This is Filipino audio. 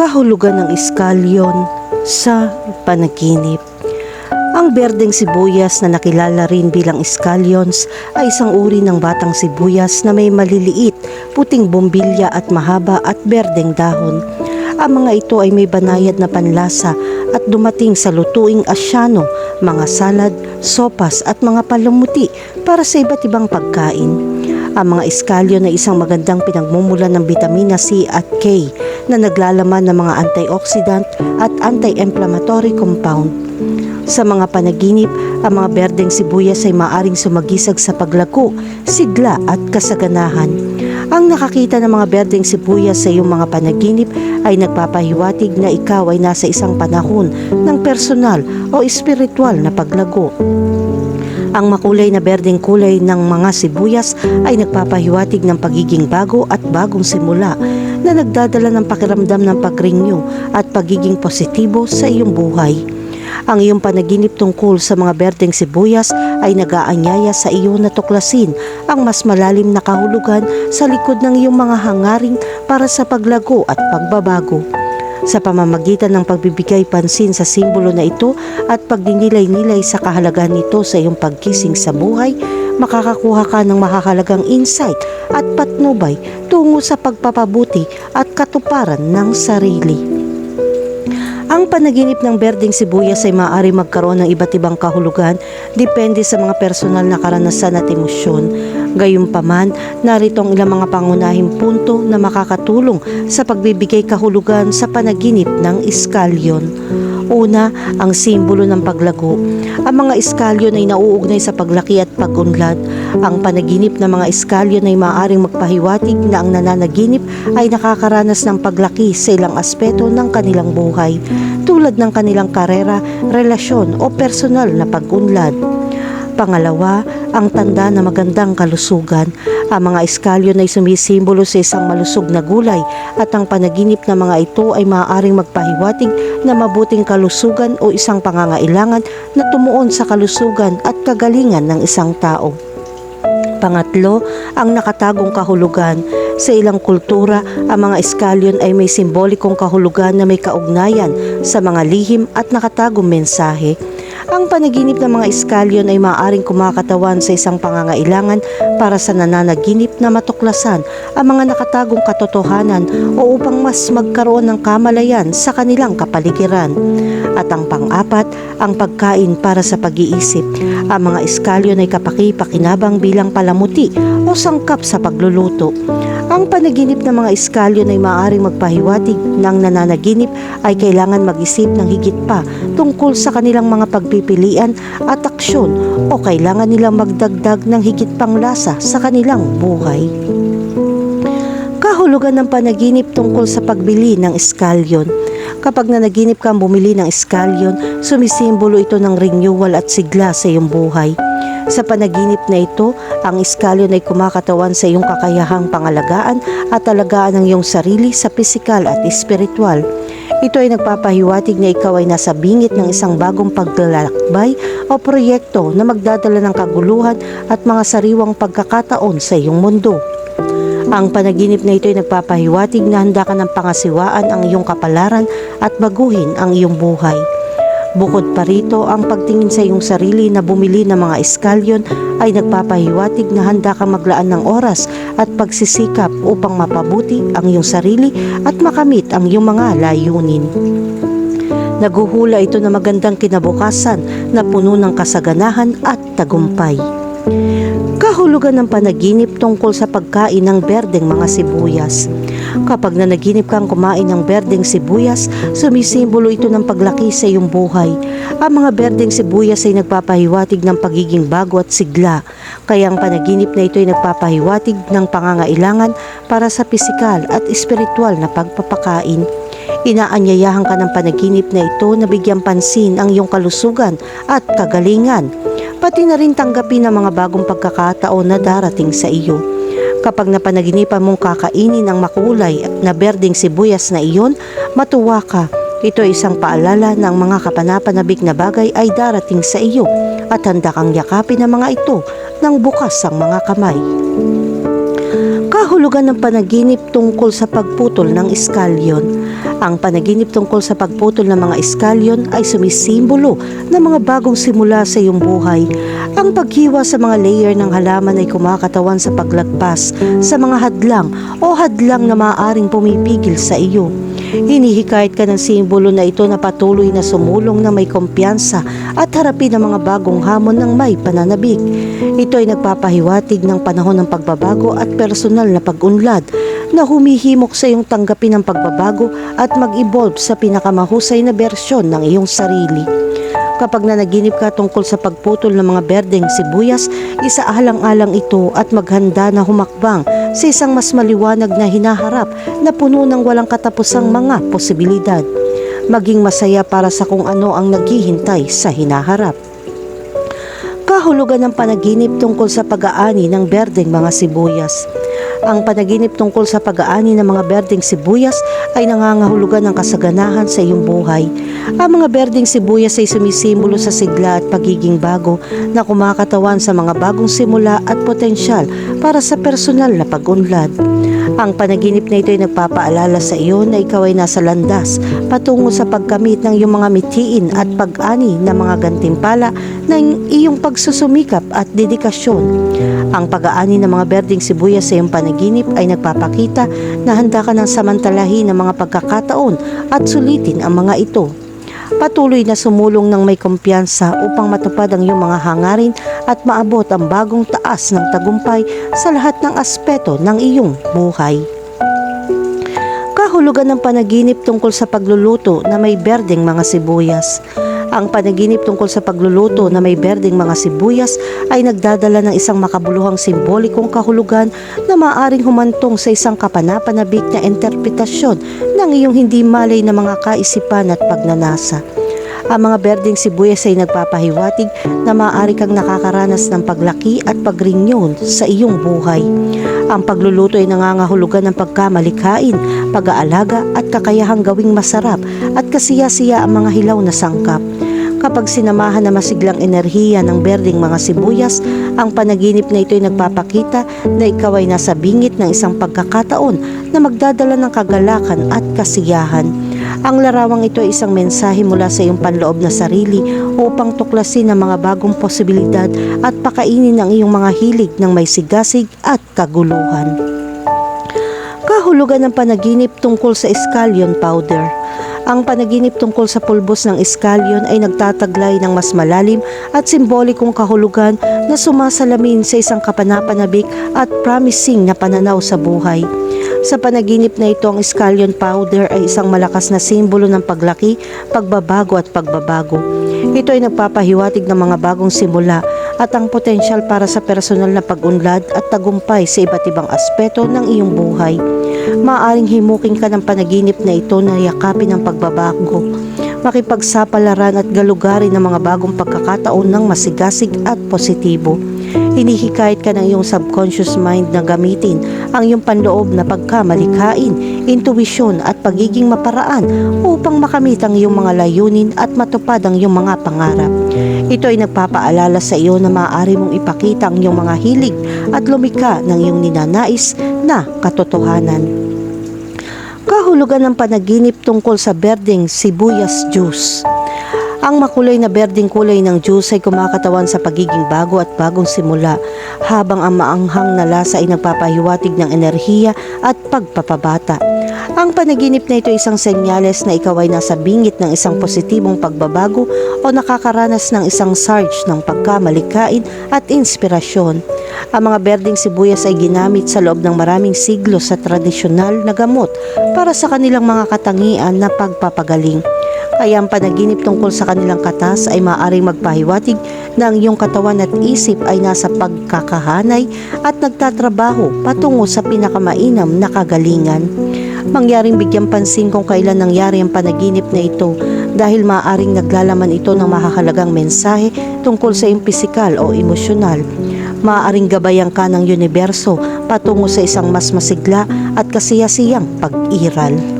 kahulugan ng iskalyon sa panaginip. Ang berdeng sibuyas na nakilala rin bilang scallions ay isang uri ng batang sibuyas na may maliliit, puting bombilya at mahaba at berdeng dahon. Ang mga ito ay may banayad na panlasa at dumating sa lutuing asyano, mga salad, sopas at mga palumuti para sa iba't ibang pagkain. Ang mga iskalyon ay isang magandang pinagmumulan ng vitamina C at K na naglalaman ng mga antioxidant at anti-inflammatory compound. Sa mga panaginip, ang mga berdeng sibuyas ay maaring sumagisag sa paglago, sigla at kasaganahan. Ang nakakita ng mga berdeng sibuyas sa iyong mga panaginip ay nagpapahiwatig na ikaw ay nasa isang panahon ng personal o espiritual na paglago. Ang makulay na berdeng kulay ng mga sibuyas ay nagpapahiwatig ng pagiging bago at bagong simula na nagdadala ng pakiramdam ng pagrinyo at pagiging positibo sa iyong buhay. Ang iyong panaginip tungkol sa mga berdeng sibuyas ay nag-aanyaya sa iyo na tuklasin ang mas malalim na kahulugan sa likod ng iyong mga hangaring para sa paglago at pagbabago. Sa pamamagitan ng pagbibigay pansin sa simbolo na ito at pagdinilay-nilay sa kahalagahan nito sa iyong pagkising sa buhay, makakakuha ka ng mahahalagang insight at patnubay tungo sa pagpapabuti at katuparan ng sarili. Ang panaginip ng berdeng sibuyas ay maaari magkaroon ng iba't ibang kahulugan depende sa mga personal na karanasan at emosyon. Gayunpaman, narito ang ilang mga pangunahing punto na makakatulong sa pagbibigay kahulugan sa panaginip ng iskalyon. Una, ang simbolo ng paglago. Ang mga iskalyon ay nauugnay sa paglaki at pagunlad. Ang panaginip ng mga iskalyon ay maaaring magpahiwatig na ang nananaginip ay nakakaranas ng paglaki sa ilang aspeto ng kanilang buhay, tulad ng kanilang karera, relasyon o personal na pagunlad. Pangalawa, ang tanda na magandang kalusugan. Ang mga iskalyon ay sumisimbolo sa isang malusog na gulay at ang panaginip ng mga ito ay maaaring magpahiwatig na mabuting kalusugan o isang pangangailangan na tumuon sa kalusugan at kagalingan ng isang tao. Pangatlo, ang nakatagong kahulugan. Sa ilang kultura, ang mga iskalyon ay may simbolikong kahulugan na may kaugnayan sa mga lihim at nakatagong mensahe. Ang panaginip ng mga iskalyon ay maaaring kumakatawan sa isang pangangailangan para sa nananaginip na matuklasan ang mga nakatagong katotohanan o upang mas magkaroon ng kamalayan sa kanilang kapaligiran. At ang pang-apat, ang pagkain para sa pag-iisip. Ang mga iskalyon ay kapaki-pakinabang bilang palamuti o sangkap sa pagluluto. Ang panaginip ng mga iskalyon ay maaaring magpahiwatig ng nananaginip ay kailangan mag-isip ng higit pa tungkol sa kanilang mga pagpipilian at aksyon o kailangan nilang magdagdag ng higit pang lasa sa kanilang buhay. Kahulugan ng panaginip tungkol sa pagbili ng iskalyon. Kapag nanaginip kang bumili ng iskalyon, sumisimbolo ito ng renewal at sigla sa iyong buhay. Sa panaginip na ito, ang iskalyon ay kumakatawan sa iyong kakayahang pangalagaan at alagaan ng iyong sarili sa pisikal at espiritual. Ito ay nagpapahiwatig na ikaw ay nasa bingit ng isang bagong paglalakbay o proyekto na magdadala ng kaguluhan at mga sariwang pagkakataon sa iyong mundo. Ang panaginip na ito ay nagpapahiwatig na handa ka ng pangasiwaan ang iyong kapalaran at baguhin ang iyong buhay. Bukod pa rito, ang pagtingin sa iyong sarili na bumili ng mga eskalyon ay nagpapahiwatig na handa kang maglaan ng oras at pagsisikap upang mapabuti ang iyong sarili at makamit ang iyong mga layunin. Naguhula ito na magandang kinabukasan na puno ng kasaganahan at tagumpay. Kahulugan ng panaginip tungkol sa pagkain ng berdeng mga sibuyas. Kapag nanaginip kang kumain ng berdeng sibuyas, sumisimbolo ito ng paglaki sa iyong buhay. Ang mga berdeng sibuyas ay nagpapahiwatig ng pagiging bago at sigla, kaya ang panaginip na ito ay nagpapahiwatig ng pangangailangan para sa pisikal at espiritual na pagpapakain. Inaanyayahan ka ng panaginip na ito na bigyan pansin ang iyong kalusugan at kagalingan, pati na rin tanggapin ang mga bagong pagkakataon na darating sa iyo. Kapag napanaginipan mong kakainin ang makulay na berdeng sibuyas na iyon, matuwa ka. Ito ay isang paalala ang mga kapanapanabik na bagay ay darating sa iyo at handa kang yakapin ang mga ito ng bukas ang mga kamay. Kahulugan ng panaginip tungkol sa pagputol ng iskalyon. Ang panaginip tungkol sa pagputol ng mga iskalyon ay sumisimbolo ng mga bagong simula sa iyong buhay. Ang paghiwa sa mga layer ng halaman ay kumakatawan sa paglagpas sa mga hadlang o hadlang na maaaring pumipigil sa iyo. Hinihikayat ka ng simbolo na ito na patuloy na sumulong na may kumpiyansa at harapin ang mga bagong hamon ng may pananabik. Ito ay nagpapahiwatig ng panahon ng pagbabago at personal na pag-unlad na humihimok sa iyong tanggapin ang pagbabago at mag-evolve sa pinakamahusay na bersyon ng iyong sarili. Kapag nanaginip ka tungkol sa pagputol ng mga berdeng sibuyas, isaalang-alang ito at maghanda na humakbang sa isang mas maliwanag na hinaharap na puno ng walang katapusang mga posibilidad. Maging masaya para sa kung ano ang naghihintay sa hinaharap. Kahulugan ng panaginip tungkol sa pag-aani ng berdeng mga sibuyas. Ang panaginip tungkol sa pag-aani ng mga berdeng sibuyas ay nangangahulugan ng kasaganahan sa iyong buhay. Ang mga berdeng sibuyas ay sumisimbolo sa sigla at pagiging bago na kumakatawan sa mga bagong simula at potensyal para sa personal na pag-unlad. Ang panaginip na ito ay nagpapaalala sa iyo na ikaw ay nasa landas patungo sa pagkamit ng iyong mga mitiin at pag-ani ng mga gantimpala ng iyong pagsusumikap at dedikasyon. Ang pag-aani ng mga berdeng sibuyas sa iyong panaginip ay nagpapakita na handa ka ng samantalahin ng mga pagkakataon at sulitin ang mga ito. Patuloy na sumulong ng may kumpiyansa upang matupad ang iyong mga hangarin at maabot ang bagong taas ng tagumpay sa lahat ng aspeto ng iyong buhay. Kahulugan ng panaginip tungkol sa pagluluto na may berdeng mga sibuyas. Ang panaginip tungkol sa pagluluto na may berdeng mga sibuyas ay nagdadala ng isang makabuluhang simbolikong kahulugan na maaring humantong sa isang kapanapanabik na interpretasyon ng iyong hindi malay na mga kaisipan at pagnanasa. Ang mga berdeng sibuyas ay nagpapahiwatig na maaari kang nakakaranas ng paglaki at pagrinyon sa iyong buhay. Ang pagluluto ay nangangahulugan ng pagkamalikhain, pag-aalaga at kakayahang gawing masarap at kasiyasiya ang mga hilaw na sangkap. Kapag sinamahan na masiglang enerhiya ng berdeng mga sibuyas, ang panaginip na ito ay nagpapakita na ikaw ay nasa bingit ng isang pagkakataon na magdadala ng kagalakan at kasiyahan. Ang larawang ito ay isang mensahe mula sa iyong panloob na sarili upang tuklasin ang mga bagong posibilidad at pakainin ang iyong mga hilig ng may sigasig at kaguluhan. Kahulugan ng panaginip tungkol sa scallion powder. Ang panaginip tungkol sa pulbos ng scallion ay nagtataglay ng mas malalim at simbolikong kahulugan na sumasalamin sa isang kapanapanabik at promising na pananaw sa buhay. Sa panaginip na ito, ang scallion powder ay isang malakas na simbolo ng paglaki, pagbabago at pagbabago. Ito ay nagpapahiwatig ng mga bagong simula at ang potensyal para sa personal na pag-unlad at tagumpay sa iba't ibang aspeto ng iyong buhay. Maaring himuking ka ng panaginip na ito na yakapin ang pagbabago, makipagsapalaran at galugarin ng mga bagong pagkakataon ng masigasig at positibo. Hinihikayat ka ng iyong subconscious mind na gamitin ang iyong panloob na pagkamalikhain, intuwisyon at pagiging maparaan upang makamit ang iyong mga layunin at matupad ang iyong mga pangarap. Ito ay nagpapaalala sa iyo na maaari mong ipakita ang iyong mga hilig at lumika ng iyong ninanais na katotohanan. Kahulugan ng panaginip tungkol sa berdeng sibuyas juice. Ang makulay na berdeng kulay ng juice ay kumakatawan sa pagiging bago at bagong simula, habang ang maanghang na lasa ay nagpapahiwatig ng enerhiya at pagpapabata. Ang panaginip na ito ay isang senyales na ikaw ay nasa bingit ng isang positibong pagbabago o nakakaranas ng isang surge ng pagkamalikain at inspirasyon. Ang mga berdeng sibuyas ay ginamit sa loob ng maraming siglo sa tradisyonal na gamot para sa kanilang mga katangian na pagpapagaling. Kaya ang panaginip tungkol sa kanilang katas ay maaaring magpahiwatig na ang iyong katawan at isip ay nasa pagkakahanay at nagtatrabaho patungo sa pinakamainam na kagalingan. Mangyaring bigyan pansin kung kailan nangyari ang panaginip na ito dahil maaaring naglalaman ito ng mahahalagang mensahe tungkol sa iyong pisikal o emosyonal. Maaaring gabayan ka ng universo patungo sa isang mas masigla at kasiyasiyang pag-iral.